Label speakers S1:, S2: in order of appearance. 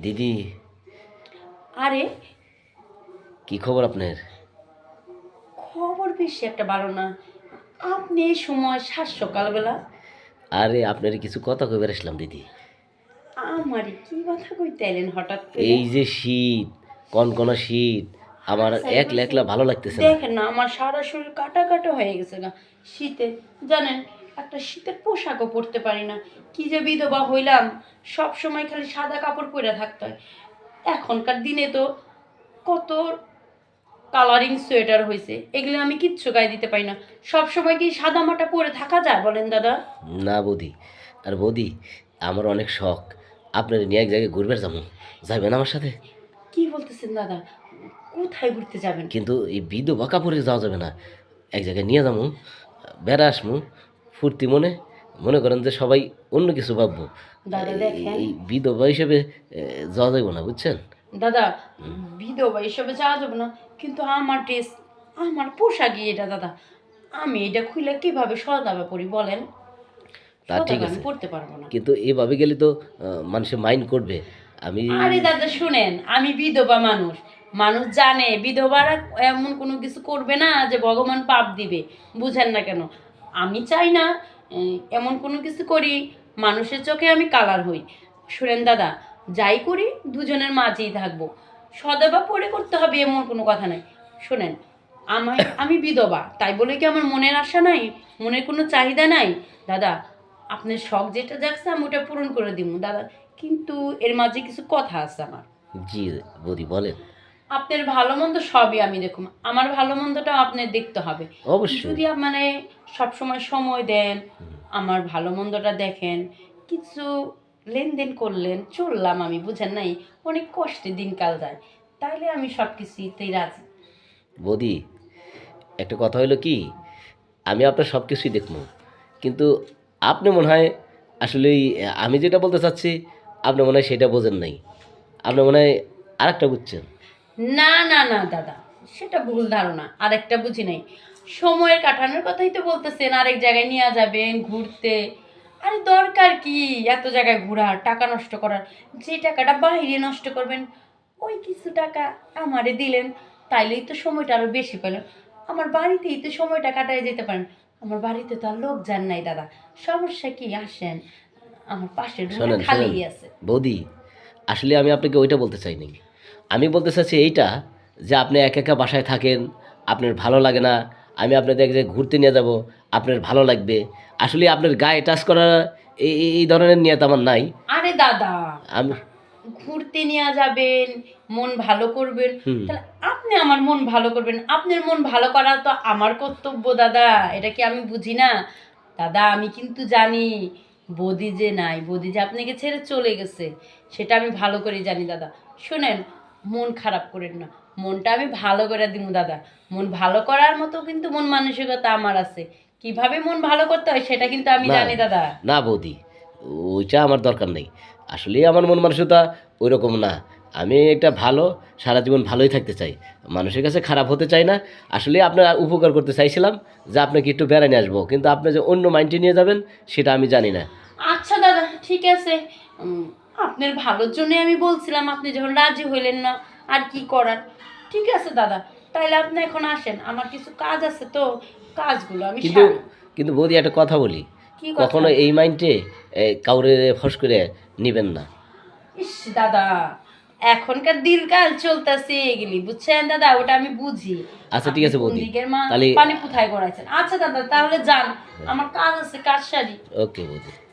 S1: দিদি।
S2: আরে।
S1: কি খবর আপনার?
S2: খবর বেশি একটা ভালো না। আপনি এই সময় সাত সকালবেলা।
S1: আরে আপনার কিছু কথা কইবার আসলাম দিদি।
S2: আমারে কি কথা কই এলেন হঠাৎ করে?
S1: এই যে শীত কনকনা শীত। আমার একলা একলা ভালো লাগতেছে
S2: দেখেন না আমার সারা শরীর কাটা কাটা হয়ে গেছে গা। শীতে জানেন একটা শীতের পোশাকও পরতে পারি না। কি যে বিধবা হইলাম সব সময় খালি সাদা কাপড় পরে থাকতে হয়। এখনকার দিনে তো কত কালারিং সোয়েটার হয়েছে এগুলো আমি কিচ্ছু গায়ে দিতে পারি না। সব সময় কি সাদা মাটা পরে থাকা যায় বলেন দাদা?
S1: না বৌদি আর বৌদি আমার অনেক শখ। আপনার নিয়ে এক জায়গায় ঘুরবে যাব। যাবেন আমার সাথে?
S2: কি বলতেছেন দাদা কোথায় ঘুরতে যাবেন?
S1: কিন্তু এই বিধবা কাপড়ে যাওয়া যাবে না। এক জায়গায় নিয়ে যাব বেড়া আসমু ফুর্তি মনে মনে করেন যে সবাই অন্য কিছু ভাববো। এই- বিধবা হিসেবে যাওয়া যাবে না বুঝছেন?
S2: দাদা বিধবা এসবে যাওয়া যাবে না কিন্তু আমার ড্রেস আমার পোশাকই এটা দাদা। আমি এটা খুলে কীভাবে সদাবে পরি বলেন?
S1: তা ঠিক আছে।
S2: পড়তে পারব না।
S1: কিন্তু এভাবে গেলে তো আহ, মানুষে মাইন্ড করবে। আমি
S2: আরে দাদা, শুনেন, আমি বিধবা মানুষ। মানুষ জানে, বিধবারা এমন কোনো কিছু করবে না যে ভগবান পাপ দিবে। বুঝেন না কেন? আমি চাই না এমন কোনো কিছু করি, মানুষের চোখে আমি কালার হই। শুনেন দাদা, যাই করি, দুজনের মাঝেই থাকব। সদাবা পরে করতে হবে এমন কোনো কথা নাই। শুনেন আমার আমি বিধবা, তাই বলে কি আমার মনের আশা নাই? মনের কোনো চাহিদা নাই? দাদা আপনার শখ যেটা যাচ্ছে আমি ওটা পূরণ করে দিব দাদা। কিন্তু এর মাঝে কিছু কথা আছে আমার।
S1: জি বৌদি বলেন।
S2: আপনার ভালো মন্দ সবই আমি দেখুন আমার ভালো মন্দটা আপনার দেখতে হবে।
S1: অবশ্যই।
S2: যদি মানে সবসময় সময় দেন আমার ভালো মন্দটা দেখেন কিছু লেনদেন করলেন চললাম আমি বুঝেন নাই? অনেক কষ্টে দিনকাল যায়। তাইলে আমি সব কিছুতেই রাজি।
S1: বৌদি একটা কথা হলো কি? আমি আপনার সব কিছুই দেখব। কিন্তু আপনি মনে হয় আসলে আমি যেটা বলতে চাচ্ছি, আপনি মনে হয় সেটা বোঝেন নাই। আপনি মনে হয় আরেকটা বুঝছেন।
S2: না না না, দাদা, সেটা ভুল ধারণা, আরেকটা বুঝি নাই। সময়ের কাটানোর কথাই তো বলতেছেন, আরেক জায়গায় নিয়ে যাবেন, ঘুরতে। আরে দরকার কি এত জায়গায় ঘোরার টাকা নষ্ট করার? যে টাকাটা বাইরে নষ্ট করবেন, ওই কিছু টাকা আমারে দিলেন, তাইলেই তো সময়টা আরও বেশি পেলেন। আমার বাড়িতেই তো সময়টা কাটায় যেতে পারেন। আমার বাড়িতে তো আর লোক যান নাই দাদা। সমস্যা কি? আসেন। আমার
S1: শোনেন
S2: খালি আছে।
S1: বৌদি আসলে আমি আপনাকে ওইটা বলতে চাই নাই। আমি বলতে চাচ্ছি এইটা যে আপনি একা একা বাসায় থাকেন আপনার ভালো লাগে না আমি আপনাদের এক জায়গায় ঘুরতে নিয়ে যাব আপনার ভালো লাগবে। আসলে আপনার গায়ে টাচ করা এই ধরনের নিয়ত আমার নাই।
S2: আরে দাদা
S1: আমি
S2: ঘুরতে নিয়ে যাবেন মন ভালো করবেন তাহলে আপনি আমার মন ভালো করবেন আপনার মন ভালো করা তো আমার কর্তব্য দাদা এটা কি আমি বুঝি না? দাদা আমি কিন্তু জানি বদি যে নাই বদি যে আপনাকে ছেড়ে চলে গেছে সেটা আমি ভালো করে জানি দাদা। শুনেন মন খারাপ করেন না মনটা আমি ভালো করে দিব দাদা। মন ভালো করার মতো কিন্তু মন মানসিকতা আমার আছে। কীভাবে মন ভালো করতে হয় সেটা কিন্তু আমি জানি দাদা।
S1: না বৌদি ওইটা আমার দরকার নেই। আসলে আমার মন মানসিকতা ওই রকম না। আমি একটা ভালো সারা জীবন ভালোই থাকতে চাই। মানুষের কাছে খারাপ হতে চাই না। আসলে আপনার উপকার করতে চাইছিলাম যে আপনাকে একটু বেড়ানি আসব। কিন্তু আপনি যে অন্য মাইন্ডে নিয়ে যাবেন সেটা আমি জানি না।
S2: আচ্ছা দাদা ঠিক আছে। আপনার ভালোর জন্যই আমি বলছিলাম আপনি যখন রাজি হইলেন না আর কি করার? ঠিক আছে দাদা তাইলে আপনি এখন আসেন। আমার কিছু কাজ আছে তো কাজগুলো আমি
S1: কিন্তু কিন্তু বৌদি একটা কথা বলি। কখনো এই মাইন্ডে কাউরে ফস করে নিবেন না।
S2: ইস দাদা এখনকার দিনকাল চলতেছে এগুলি বুঝছেন দাদা? ওটা আমি বুঝি।
S1: আচ্ছা, ঠিক আছে বৌদি। তাহলে-
S2: পানি কোথায় করাইছেন আচ্ছা দাদা তাহলে যান। আমার কাজ আছে কাজ সারি।
S1: ওকে বৌদি।